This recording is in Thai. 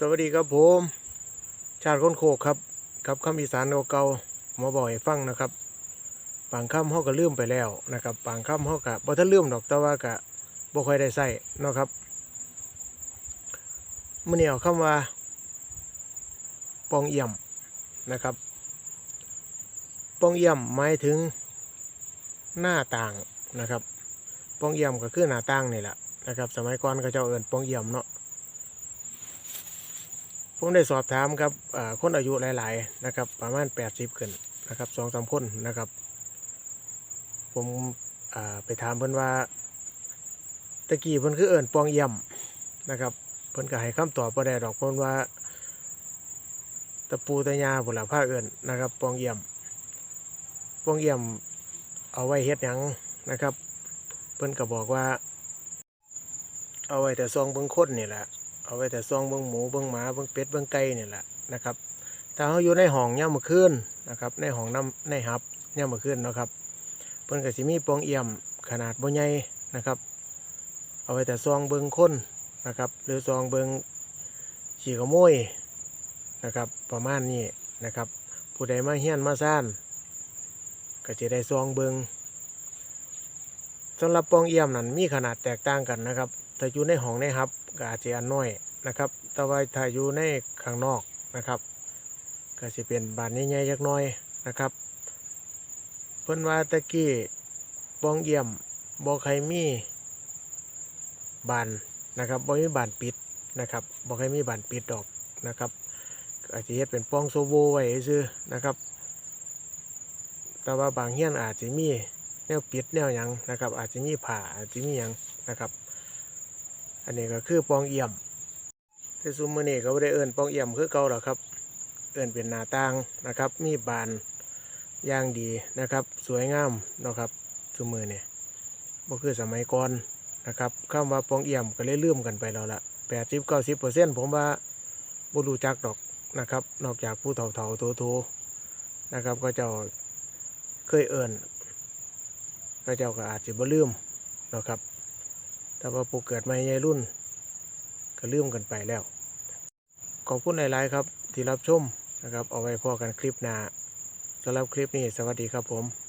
สวัสดีครับผม ชาติคนโคกครับครับคำอีสานเก่าๆมาบ่อกให้ฟังนะครับบางคำเขาก็ลืมไปแล้วนะครับบางคำเขาก็บ่ทันลืมดอกแต่ว่าก็บ่ค่อยได้ใส่เนาะครับมื่อนี้เอาคำว่า ปองเอี่ยมนะครับ ปองเอี่ยมหมายถึงหน้าต่างนะครับ ปองเอี่ยมก็คือหน้าต่างนี่แหละนะครับ สมัยก่อนก็เจ้าเอิ้นปองเอี่ยมเนาะ ผมได้สอบถามครับคนอายุหลาย ๆ นะครับ ประมาณ 80 ขึ้นนะครับสองสามคนนะครับ ผมไปถามเพิ่นว่าตะกี้เพิ่นคือเอิ้นปองเยี่ยมนะครับ เพิ่นก็ให้คำตอบบ่ได้ดอกเพิ่นว่า ตะปูตะยาบุหลาผ้าเอิ้นนะครับ ปองเยี่ยมปองเยี่ยมเอาไว้เฮ็ดหยังนะครับ เพิ่นก็บอกว่า เอาไว้แต่ซองเบิ่งคนนี่แหละ เอาไว้แต่ซองเบิ้งหมูเบิ้งหมาเบิ้งเป็ดเบิ้งไก่เนี่ยแหละนะครับถ้าเขาอยู่ในห้องย่ามมื้นนะครับ ในห้องน้ำในหับย่ามมื้นนะครับเพิ่นก็สิมีปองเอี่ยมขนาดบ่ใหญ่นะครับ เอาไว้แต่ซองเบิ้งคนนะครับ หรือซองเบิ้งขี่ขโมยนะครับ ประมาณนี้นะครับ ผู้ใดมาเฮียนมาซ่านก็จะได้ซองเบิงสำหรับปองเอี่ยมนั้นมีขนาดแตกต่างกันนะครับ ถ้าอยู่ในห้องในหับก็อาจจะอันน้อย นะครับแต่ว่าถ้าอยู่ในข้างนอกนะครับ ก็จะเป็นบานใหญ่ๆจักน้อยนะครับ เพิ่นว่าตะกี้ปองเยี่ยมบ่ใครมีบานนะครับบ่มีบานปิดนะครับบ่ใครมีบานปิดดอกนะครับอาจจะเฮ็ดเป็นป้องโซโวไว้ซื่อนะครับ แต่ว่าบางเฮียนอาจจะมีแนวปิดแนวยังนะครับ อาจจะมีผ้าอาจจะมียังนะครับ อันนี้ก็คือปองเอี่ยม แต่ซุมมือนี้ก็บ่ได้เอิ้นป้องเอี่ยมคือเก่าหรอกครับ เอิ้นเป็นหน้าต่างนะครับ มีบานย่างดีนะครับ สวยงามนะครับซุมมือนี่บ่คือสมัยก่อนนะครับคำว่าป้องเอี่ยมก็เลยลืมกันไปแล้วละแปดสิบเก้าสิบเปอร์เซ็นต์ผมว่าบ่รู้จักดอกนะครับ นอกจากผู้เฒ่าเฒ่าโตโตๆนะครับ ก็เจ้าเคยเอิ้นก็เจ้าก็อาจจะบ่ลืมนะครับแต่ว่าผู้เกิดใหม่ใหญ่รุ่นก็ลืมกันไปแล้ว ขอบคุณหลาย ๆ ครับ ที่รับชมนะครับ เอาไว้พอกันคลิปหน้าสำหรับคลิปนี้ สวัสดีครับผม